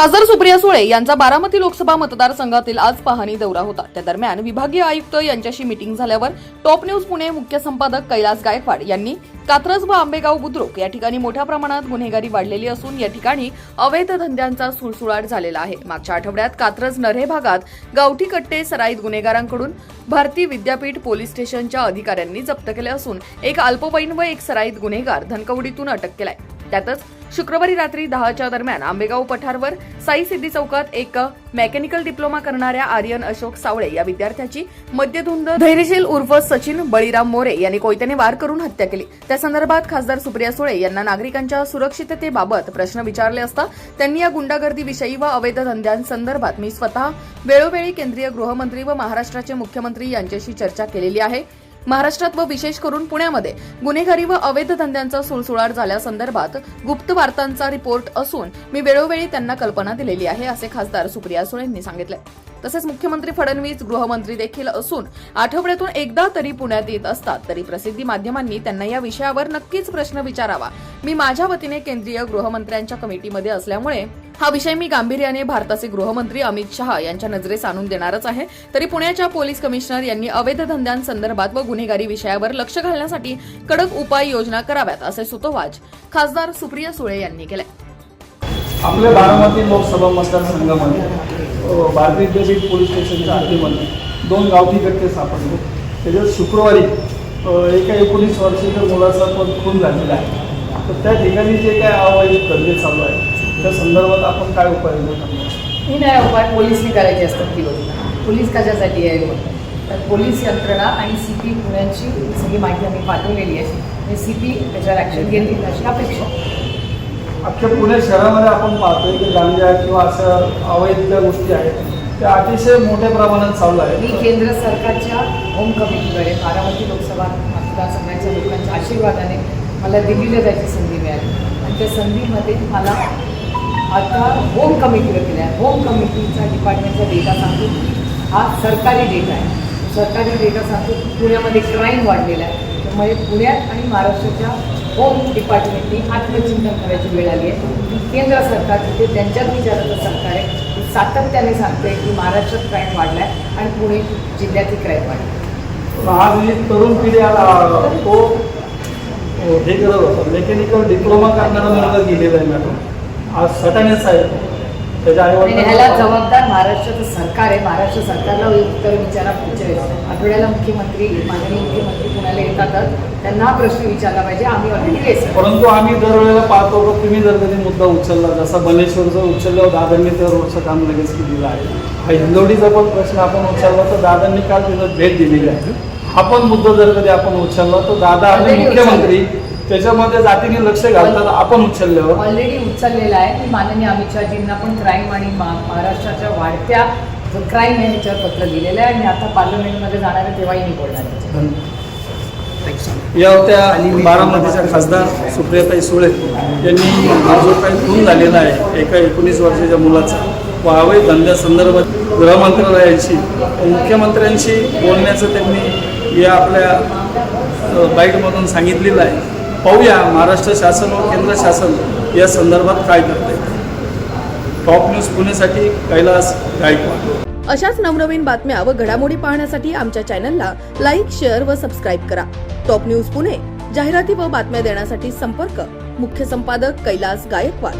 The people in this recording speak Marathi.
खासदार सुप्रिया सुळे यांचा बारामती लोकसभा मतदारसंघातील आज पाहणी दौरा होता. त्या दरम्यान विभागीय आयुक्त यांच्याशी मीटिंग झाल्यावर टॉप न्यूज पुणे मुख्य संपादक कैलास गायकवाड यांनी कात्रज व आंबेगाव बुद्रुक या ठिकाणी मोठ्या प्रमाणात गुन्हेगारी वाढलेली असून या ठिकाणी अवैध धंद्यांचा सुळसुळाट झालेला आहे. मागच्या आठवड्यात कात्रज नरे भागात गावठी कट्टे सराईत गुन्हेगारांकडून भारती विद्यापीठ पोलीस स्टेशनच्या अधिकाऱ्यांनी जप्त केले असून एक अल्पवयीन व एक सराईत गुन्हेगार धनकवडीतून अटक केलाय. त्यातच शुक्रवारी रात्री दहाच्या दरम्यान आंबेगाव पठारवर साई सिद्धी चौकात एक मेकॅनिकल डिप्लोमा करणाऱ्या आर्यन अशोक सावळे या विद्यार्थ्याची मद्यधुंद धैर्यशील उर्फ सचिन बळीराम मोरे यांनी कोयत्याने वार करून हत्या केली. त्या संदर्भात खासदार सुप्रिया सुळे यांना नागरिकांच्या सुरक्षिततेबाबत प्रश्न विचारले असता त्यांनी या गुंडागर्दीविषयी व अवैध धंद्यांसंदर्भात मी स्वतः वेळोवेळी केंद्रीय गृहमंत्री व महाराष्ट्राचे मुख्यमंत्री यांच्याशी चर्चा केलेली आहे. महाराष्ट्रात व विशेष करून पुण्यामध्ये गुन्हेगारी व अवैध धंद्यांचा सुळसुळाट झाल्यासंदर्भात गुप्त वार्तांचा रिपोर्ट असून मी वेळोवेळी त्यांना कल्पना दिलेली आहे असे खासदार सुप्रिया सुळेंनी यांनी सांगितले. तसेच मुख्यमंत्री फडणवीस गृहमंत्री देखील असून आठवड्यातून एकदा तरी पुण्यात येत असतात. तरी प्रसिद्धी माध्यमांनी त्यांना या विषयावर नक्कीच प्रश्न विचारावा. मी माझ्या वतीने केंद्रीय गृहमंत्र्यांच्या कमिटीमध्ये असल्यामुळे हा विषय मी गांभीर्याने भारताचे गृहमंत्री अमित शहा यांच्या नजरेस आणून देणारच आहे. तरी पुण्याच्या पोलीस कमिशनर यांनी अवैध धंद्यांसंदर्भात व गुन्हेगारी विषयावर लक्ष घालण्यासाठी कडक उपाययोजना कराव्यात असे सुतोवाच खासदार सुप्रिया सुळे यांनी केले आपल्या बारामती लोकसभा मतदारसंघामध्ये भारतीय विद्यापीठ पोलीस स्टेशनच्या हद्दीमध्ये दोन गावठी व्यक्ती सापडले. त्याच्यात शुक्रवारी एका एकोणीस वर्षाच्या मुलाचा पण खून झालेला आहे. तर त्या ठिकाणी जे काय अवैध धंदे चालू आहे त्या संदर्भात आपण काय उपाय करणार ही नाही उपाय पोलिसनी करायची असतात ती गोष्ट पोलीस कशासाठी आहे मग तर पोलीस यंत्रणा आणि सी पी पुण्याची सगळी माहिती आम्ही पाठवलेली आहे. आणि सी पी त्याच्यावर ॲक्शन घेतील अशी अपेक्षा. अख्ख्या पुणे शहरामध्ये आपण पाहतोय की गांजा किंवा असं अवैध गोष्टी आहेत त्या अतिशय मोठ्या प्रमाणात चालू आहे मी केंद्र सरकारच्या होम कमिटीद्वारे बारामती लोकसभा मतदारसंघाच्या लोकांच्या आशीर्वादाने मला दिल्लीला जायची संधी मिळाली. आणि त्या संधीमध्ये मला आता होम कमिटीवर केलं आहे होम कमिटीचा डिपार्टमेंटचा डेटा सांगतो हा सरकारी डेटा आहे. सरकारी डेटा सांगतो पुण्यामध्ये क्राईम वाढलेला आहे. त्यामुळे पुण्यात आणि महाराष्ट्राच्या होम डिपार्टमेंटनी आत्मचिंतन करायची वेळ आली आहे. केंद्र सरकार तिथे त्यांच्यात विचाराचं सरकार आहे. सातत्याने सांगते की महाराष्ट्रात क्राईम वाढला आहे आणि पुणे जिल्ह्यातही क्राईम वाढला आज जी तरुण पिढी आला तो हे करत होता. मेकॅनिकल डिप्लोमा करणारा मुलगा गेलेला आहे मॅडम. आज सटाण्याचा आहे त्याच्या आणि ह्याला आईवडिलांना जबाबदार महाराष्ट्राचं सरकार आहे. महाराष्ट्र सरकारला उत्तर विचारा पुढच्या वेळेस आठवड्याला मुख्यमंत्री माननीय मुख्यमंत्री पुण्याला येतातच त्यांना प्रश्न विचारला पाहिजे. आम्ही ऑलरेडी परंतु आम्ही दरवेळेला पाहतो की तुम्ही जर कधी मुद्दा उचलला जसा बनेश्वरचा उचलल्यावर दादांनी त्या रोडचं काम लगेच केलेलं आहे. हा हिंदवडीचा पण प्रश्न आपण उचलला तर दादांनी काल तिथं भेट दिलेली आहे. हा पण मुद्दा जर कधी आपण उचलला तर दादा आणि मुख्यमंत्री त्याच्यामध्ये जातीने लक्ष घालतात आपण उचलल्यावर ऑलरेडी उचललेला आहे. की माननीय अमित शहाजींना पण क्राईम आणि मा- महाराष्ट्राच्या वाढत्या जो क्राईम आहे ह्याच्यावर पत्र दिलेलं आहे. आणि आता पार्लमेंटमध्ये जाणार आहे तेव्हाही मी बोलणार आहे. या होत्या बारामतीच्या खासदार सुप्रियाताई सुळे यांनी हा जो काही खून झालेला आहे. एका एकोणीस वर्षाच्या मुलाचा. व अवैध धंद्यासंदर्भात गृहमंत्रालयाशी मुख्यमंत्र्यांशी बोलण्याचं त्यांनी या आपल्या अ, बाईटमधून सांगितलेलं आहे. पाहूया महाराष्ट्र शासन व केंद्र शासन या संदर्भात काय करते टॉप न्यूज पुण्यासाठी कैलास गायकवाड. अशाच नवनवीन बातम्या व घडामोडी पाहण्यासाठी आमच्या चॅनलला लाईक शेअर व सबस्क्राईब करा. टॉप न्यूज पुणे जाहिराती व बातम्या देण्यासाठी संपर्क मुख्य संपादक कैलास गायकवाड.